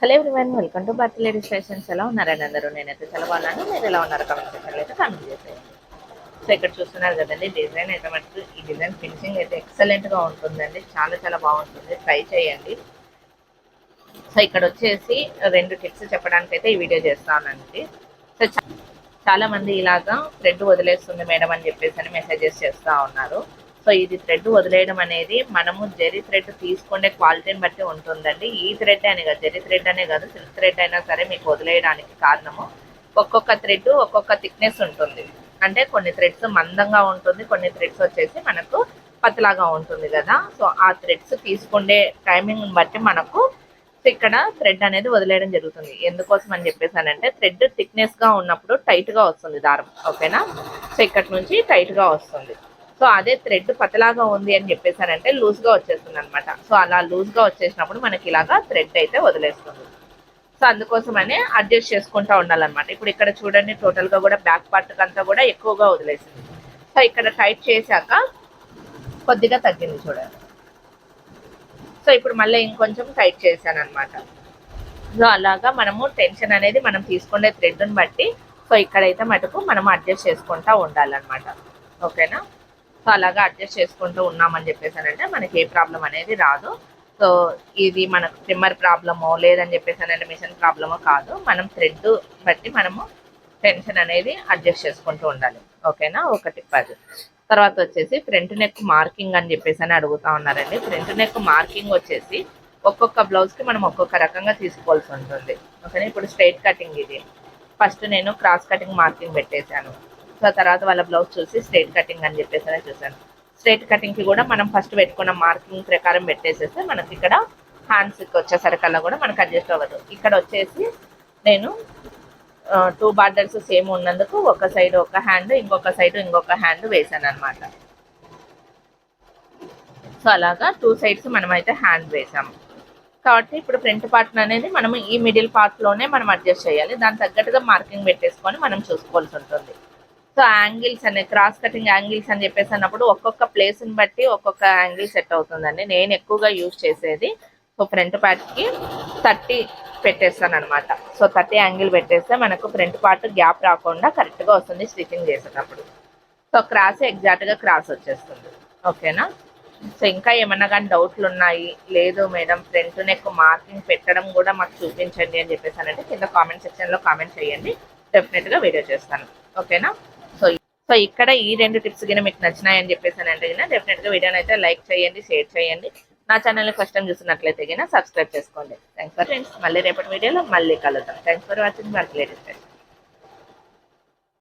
Hello everyone welcome to birth ladies fashions ఎలా ఉన్నారని అందరూ? నేనైతే చాలా బాగున్నాను. మీరు ఎలా ఉన్నారు కమెంట్ సెక్షన్లో అయితే కామెంట్ చేసేయండి. సో ఇక్కడ చూస్తున్నారు కదండి డిజైన్ అయితే మటుకు ఈ డిజైన్ ఫినిషింగ్ అయితే ఎక్సలెంట్గా ఉంటుందండి. చాలా చాలా బాగుంటుంది. ట్రై చేయండి. సో ఇక్కడ వచ్చేసి రెండు టిప్స్ చెప్పడానికి అయితే ఈ వీడియో చేస్తానండి. సో చాలా మంది ఇలాగా థ్రెడ్ వదిలేస్తుంది మేడం అని చెప్పేసి అని మెసేజెస్ చేస్తూ ఉన్నారు. సో ఇది థ్రెడ్ వదిలేయడం అనేది మనము జెరీ థ్రెడ్ తీసుకునే క్వాలిటీని బట్టి ఉంటుందండి. ఈ థ్రెడ్ అనే కాదు జెరీ థ్రెడ్ అనే కాదు సిల్క్ థ్రెడ్ అయినా సరే మీకు వదిలేయడానికి కారణము ఒక్కొక్క థ్రెడ్ ఒక్కొక్క థిక్నెస్ ఉంటుంది. అంటే కొన్ని థ్రెడ్స్ మందంగా ఉంటుంది కొన్ని థ్రెడ్స్ వచ్చేసి మనకు పతలాగా ఉంటుంది కదా. సో ఆ థ్రెడ్స్ తీసుకునే టైమింగ్ని బట్టి మనకు ఇక్కడ థ్రెడ్ అనేది వదిలేయడం జరుగుతుంది. ఎందుకోసం అని చెప్పేసానంటే థ్రెడ్ థిక్నెస్గా ఉన్నప్పుడు టైట్గా వస్తుంది దారం. ఓకేనా సో ఇక్కడ నుంచి టైట్గా వస్తుంది. సో అదే థ్రెడ్ పతలాగా ఉంది అని చెప్పేసానంటే లూజ్గా వచ్చేస్తుంది అనమాట సో అలా లూజ్గా వచ్చేసినప్పుడు మనకి ఇలాగా థ్రెడ్ అయితే వదిలేస్తుంది. సో అందుకోసమనే అడ్జస్ట్ చేసుకుంటా ఉండాలన్నమాట. ఇప్పుడు ఇక్కడ చూడండి టోటల్గా కూడా బ్యాక్ పార్ట్కి అంతా కూడా ఎక్కువగా వదిలేసింది. సో ఇక్కడ టైట్ చేశాక కొద్దిగా తగ్గింది చూడండి. సో ఇప్పుడు మళ్ళీ ఇంకొంచెం టైట్ చేశాను అనమాట సో అలాగా మనము టెన్షన్ అనేది మనం తీసుకునే థ్రెడ్ని బట్టి సో ఇక్కడైతే మటుకు మనం అడ్జస్ట్ చేసుకుంటూ ఉండాలన్నమాట. ఓకేనా? సో అలాగా అడ్జస్ట్ చేసుకుంటూ ఉన్నామని చెప్పేసానంటే మనకి ఏ ప్రాబ్లం అనేది రాదు. సో ఇది మనకు ట్రిమ్మర్ ప్రాబ్లమో లేదని చెప్పేసానంటే మిషన్ ప్రాబ్లమో కాదు. మనం థ్రెడ్ బట్టి మనము టెన్షన్ అనేది అడ్జస్ట్ చేసుకుంటూ ఉండాలి. ఓకేనా ఒకటి పది తర్వాత వచ్చేసి ఫ్రంట్ నెక్ మార్కింగ్ అని చెప్పేసి అని అడుగుతా ఉన్నారండి. ఫ్రంట్ నెక్ మార్కింగ్ వచ్చేసి ఒక్కొక్క బ్లౌజ్కి మనం ఒక్కొక్క రకంగా తీసుకోవాల్సి ఉంటుంది. ఓకేనా ఇప్పుడు స్ట్రైట్ కటింగ్ ఇది. ఫస్ట్ నేను క్రాస్ కటింగ్ మార్కింగ్ పెట్టేశాను. సో తర్వాత వాళ్ళ బ్లౌజ్ చూసి స్ట్రైట్ కటింగ్ అని చెప్పేసి అని చూశాను స్ట్రైట్ కటింగ్కి కూడా మనం ఫస్ట్ పెట్టుకున్న మార్కింగ్ ప్రకారం పెట్టేసేస్తే మనకి ఇక్కడ హ్యాండ్స్కి వచ్చేసరికల్లా కూడా మనకు అడ్జస్ట్ అవ్వదు. ఇక్కడ వచ్చేసి నేను టూ బార్డర్స్ సేమ్ ఉన్నందుకు ఒక సైడ్ ఒక హ్యాండ్ ఇంకొక సైడ్ ఇంకొక హ్యాండ్ వేసాను అనమాట సో అలాగా టూ సైడ్స్ మనం అయితే హ్యాండ్ వేసాము. కాబట్టి ఇప్పుడు ఫ్రంట్ పార్ట్ అనేది మనం ఈ మిడిల్ పార్ట్లోనే మనం అడ్జస్ట్ చేయాలి. దాని తగ్గట్టుగా మార్కింగ్ పెట్టేసుకొని మనం చూసుకోవాల్సి ఉంటుంది. సో యాంగిల్స్ అనే క్రాస్ కటింగ్ యాంగిల్స్ అని చెప్పేసి అన్నప్పుడు ఒక్కొక్క ప్లేస్ని బట్టి ఒక్కొక్క యాంగిల్ సెట్ అవుతుందండి. నేను ఎక్కువగా యూజ్ చేసేది సో ఫ్రంట్ పార్ట్కి థర్టీ పెట్టేస్తాను అనమాట సో థర్టీ యాంగిల్ పెట్టేస్తే మనకు ఫ్రంట్ పార్ట్ గ్యాప్ రాకుండా కరెక్ట్గా వస్తుంది స్టిచ్చింగ్ చేసేటప్పుడు. సో క్రాస్ ఎగ్జాక్ట్గా క్రాస్ వచ్చేస్తుంది. ఓకేనా? సో ఇంకా ఏమన్నా కానీ డౌట్లు ఉన్నాయి లేదు మేడం ఫ్రంట్ నెక్ మార్కింగ్ పెట్టడం కూడా మాకు చూపించండి అని చెప్పేసి అంటే కింద కామెంట్ సెక్షన్లో కామెంట్ చేయండి. డెఫినెట్గా వీడియో చేస్తాను. ఓకేనా? సో ఇక్కడ ఈ రెండు టిప్స్ కింద మీకు నచ్చినాయని చెప్పేసానంటే కింద డెఫినెట్గా వీడియోని అయితే లైక్ చేయండి షేర్ చేయండి. నా ఛానల్ని ఫస్ట్ టైం చూస్తున్నట్లయితే కింద సబ్స్క్రైబ్ చేసుకోండి. థ్యాంక్స్ ఫర్ ఫ్రెండ్స్ మళ్ళీ రేపటి వీడియోలో మళ్ళీ కలుద్దాం. థ్యాంక్స్ ఫర్ వాచింగ్ మళ్ళీ లేటెస్ట్